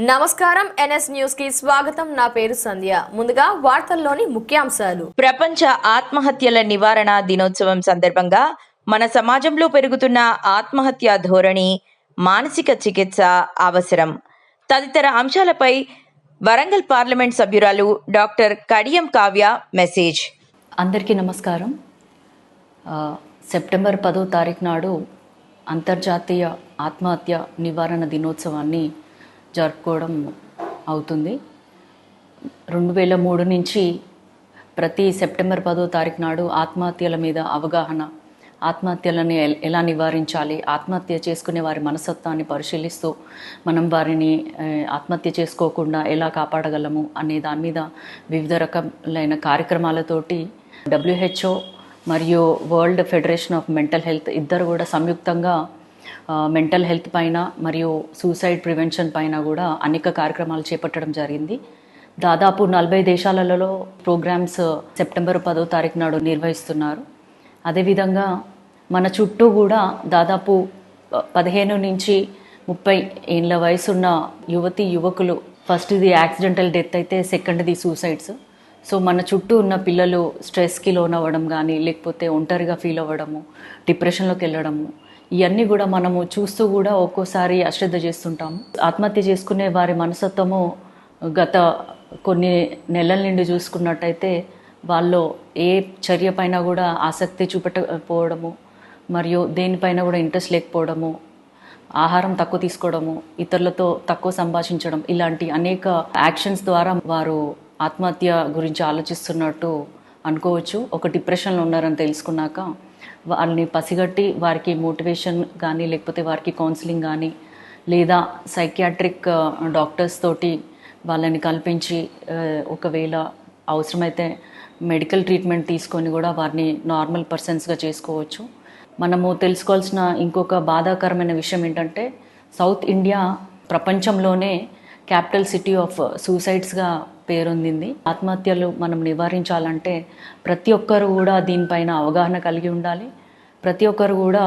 నమస్కారం ఎన్ఎస్ న్యూస్కి స్వాగతం. నా పేరు సంధ్య. ముందుగా వార్తల్లోని ముఖ్యాంశాలు. ప్రపంచ ఆత్మహత్యల నివారణ దినోత్సవం సందర్భంగా మన సమాజంలో పెరుగుతున్న ఆత్మహత్య ధోరణి మానసిక చికిత్స అవసరం. తదితర అంశాలపై వరంగల్ పార్లమెంట్ సభ్యురాలు డాక్టర్ కడియం కావ్య మెసేజ్. అందరికీ నమస్కారం. సెప్టెంబర్ పదో తారీఖు నాడు అంతర్జాతీయ ఆత్మహత్య నివారణ దినోత్సవాన్ని జరుపుకోవడం అవుతుంది. రెండు వేల మూడు నుంచి ప్రతి సెప్టెంబర్ పదో తారీఖు నాడు ఆత్మహత్యల మీద అవగాహన ఆత్మహత్యలను ఎలా నివారించాలి ఆత్మహత్య చేసుకునే వారి మనస్తత్వాన్ని పరిశీలిస్తూ మనం వారిని ఆత్మహత్య చేసుకోకుండా ఎలా కాపాడగలము అనే దాని మీద వివిధ రకములైన కార్యక్రమాలతోటి డబ్ల్యూహెచ్ఓ మరియు World Federation of Mental Health ఇద్దరు కూడా సంయుక్తంగా మెంటల్ హెల్త్ పైన మరియు సూసైడ్ ప్రివెన్షన్ పైన కూడా అనేక కార్యక్రమాలు చేపట్టడం జరిగింది. దాదాపు నలభై దేశాలలో ప్రోగ్రామ్స్ సెప్టెంబర్ పదో తారీఖు నాడు నిర్వహిస్తున్నారు. అదేవిధంగా మన చుట్టూ కూడా దాదాపు పదిహేను నుంచి ముప్పై ఏళ్ళ వయసున్న యువతి యువకులు ఫస్ట్ ఇది యాక్సిడెంటల్ డెత్ అయితే సెకండ్ది సూసైడ్స్ సో మన చుట్టూ ఉన్న పిల్లలు స్ట్రెస్కి లోన్ అవ్వడం కానీ లేకపోతే ఒంటరిగా ఫీల్ అవ్వడము డిప్రెషన్లోకి వెళ్ళడము ఇవన్నీ కూడా మనము చూస్తూ కూడా ఒక్కోసారి అశ్రద్ధ చేస్తుంటాము ఆత్మహత్య చేసుకునే వారి మనసత్వము గత కొన్ని నెలల నుండి చూసుకున్నట్టయితే వాళ్ళు ఏ చర్య పైన కూడా ఆసక్తి చూపెట్టకపోవడము మరియు దేనిపైన కూడా ఇంట్రెస్ట్ లేకపోవడము ఆహారం తక్కువ తీసుకోవడము ఇతరులతో తక్కువ సంభాషించడం ఇలాంటి అనేక యాక్షన్స్ ద్వారా వారు ఆత్మహత్య గురించి ఆలోచిస్తున్నట్టు అనుకోవచ్చు. ఒక డిప్రెషన్లో ఉన్నారని తెలుసుకున్నాక వాళ్ళని పసిగట్టి వారికి మోటివేషన్ కానీ లేకపోతే వారికి కౌన్సిలింగ్ కానీ లేదా సైకియాట్రిక్ డాక్టర్స్ తోటి వాళ్ళని కల్పించి ఒకవేళ అవసరమైతే మెడికల్ ట్రీట్మెంట్ తీసుకొని కూడా వారిని నార్మల్ పర్సన్స్గా చేసుకోవచ్చు. మనము తెలుసుకోవాల్సిన ఇంకొక బాధాకరమైన విషయం ఏంటంటే సౌత్ ఇండియా ప్రపంచంలోనే క్యాపిటల్ సిటీ ఆఫ్ సూసైడ్స్గా పేరొందింది. ఆత్మహత్యలు మనం నివారించాలంటే ప్రతి ఒక్కరు కూడా దీనిపైన అవగాహన కలిగి ఉండాలి. ప్రతి ఒక్కరు కూడా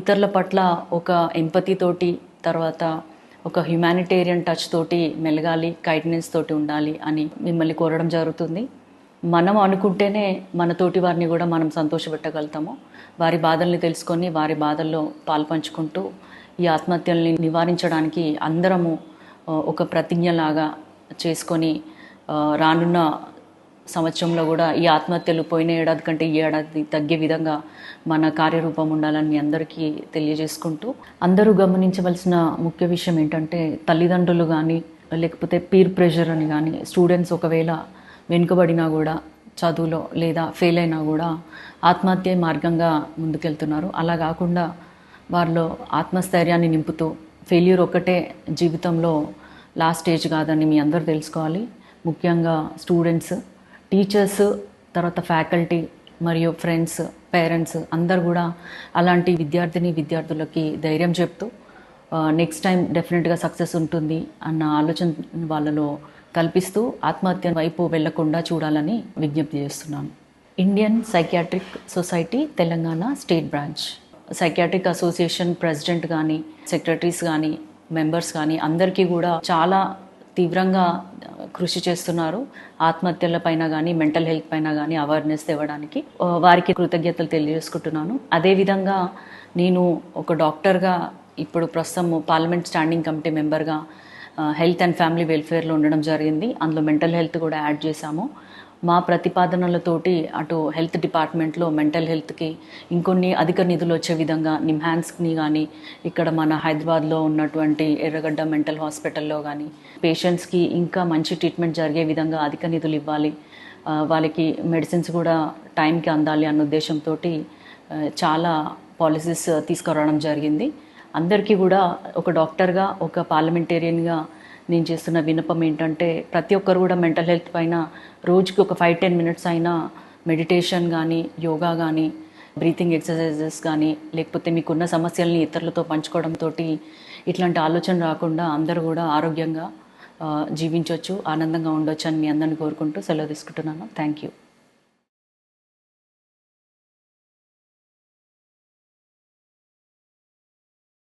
ఇతరుల పట్ల ఒక ఎంపతి తోటి తర్వాత ఒక హ్యుమానిటేరియన్ టచ్ తోటి మెలగాలి కైండ్నెస్ తోటి ఉండాలి అని మిమ్మల్ని కోరడం జరుగుతుంది. మనం అనుకుంటేనే మన తోటి వారిని కూడా మనం సంతోషపెట్టగలుగుతాము. వారి బాధల్ని తెలుసుకొని వారి బాధల్లో పాల్పంచుకుంటూ ఈ ఆత్మహత్యల్ని నివారించడానికి అందరము ఒక ప్రతిజ్ఞలాగా చేసుకొని రానున్న సంవత్సరంలో కూడా ఈ ఆత్మహత్యలు పోయిన ఏడాది కంటే ఈ ఏడాది తగ్గే విధంగా మన కార్యరూపం ఉండాలని అందరికీ తెలియజేసుకుంటూ అందరూ గమనించవలసిన ముఖ్య విషయం ఏంటంటే తల్లిదండ్రులు కానీ లేకపోతే పీర్ ప్రెషర్ అని కానీ స్టూడెంట్స్ ఒకవేళ వెనుకబడినా కూడా చదువులో లేదా ఫెయిల్ అయినా కూడా ఆత్మహత్య మార్గంగా ముందుకెళ్తున్నారు. అలా కాకుండా వారిలో ఆత్మస్థైర్యాన్ని నింపుతూ ఫెయిల్యూర్ ఒక్కటే జీవితంలో లాస్ట్ స్టేజ్ కాదని మీ అందరూ తెలుసుకోవాలి. ముఖ్యంగా స్టూడెంట్స్ టీచర్స్ తర్వాత ఫ్యాకల్టీ మరియు ఫ్రెండ్స్ పేరెంట్స్ అందరు కూడా అలాంటి విద్యార్థిని విద్యార్థులకి ధైర్యం చెప్తూ నెక్స్ట్ టైం డెఫినెట్గా సక్సెస్ ఉంటుంది అన్న ఆలోచన వాళ్ళలో కల్పిస్తూ ఆత్మహత్య వైపు వెళ్ళకుండా చూడాలని విజ్ఞప్తి చేస్తున్నాను. Indian Psychiatric Society Telangana State Branch Psychiatric Association president కానీ సెక్రటరీస్ కానీ మెంబర్స్ కానీ అందరికీ కూడా చాలా తీవ్రంగా కృషి చేస్తున్నారు. ఆత్మహత్యల పైన కానీ మెంటల్ హెల్త్ పైన కానీ అవేర్నెస్ ఇవ్వడానికి వారికి కృతజ్ఞతలు తెలియజేసుకుంటున్నాను. అదేవిధంగా నేను ఒక డాక్టర్గా ఇప్పుడు ప్రస్తుతం పార్లమెంట్ స్టాండింగ్ కమిటీ మెంబర్గా హెల్త్ అండ్ ఫ్యామిలీ వెల్ఫేర్లో ఉండడం జరిగింది. అందులో మెంటల్ హెల్త్ కూడా యాడ్ చేశాము. మా ప్రతిపాదనలతోటి అటు హెల్త్ డిపార్ట్మెంట్లో మెంటల్ హెల్త్కి ఇంకొన్ని అధిక నిధులు వచ్చే విధంగా నిమ్హాన్స్ని కానీ ఇక్కడ మన హైదరాబాద్లో ఉన్నటువంటి ఎర్రగడ్డ మెంటల్ హాస్పిటల్లో కానీ పేషెంట్స్కి ఇంకా మంచి ట్రీట్మెంట్ జరిగే విధంగా అధిక నిధులు ఇవ్వాలి. వాళ్ళకి మెడిసిన్స్ కూడా టైంకి అందాలి అన్న ఉద్దేశంతో చాలా పాలసీస్ తీసుకురావడం జరిగింది. అందరికీ కూడా ఒక డాక్టర్గా ఒక పార్లమెంటేరియన్గా నేను చేస్తున్న విన్నపం ఏంటంటే ప్రతి ఒక్కరు కూడా మెంటల్ హెల్త్ పైన రోజుకి ఒక ఫైవ్ టెన్ మినిట్స్ అయినా మెడిటేషన్ కానీ యోగా కానీ బ్రీతింగ్ ఎక్సర్సైజెస్ కానీ లేకపోతే మీకున్న సమస్యల్ని ఇతరులతో పంచుకోవడంతో ఇట్లాంటి ఆలోచన రాకుండా అందరూ కూడా ఆరోగ్యంగా జీవించవచ్చు ఆనందంగా ఉండొచ్చు అని మీ అందరిని కోరుకుంటూ సెలవు తీసుకుంటున్నాను. Thank you.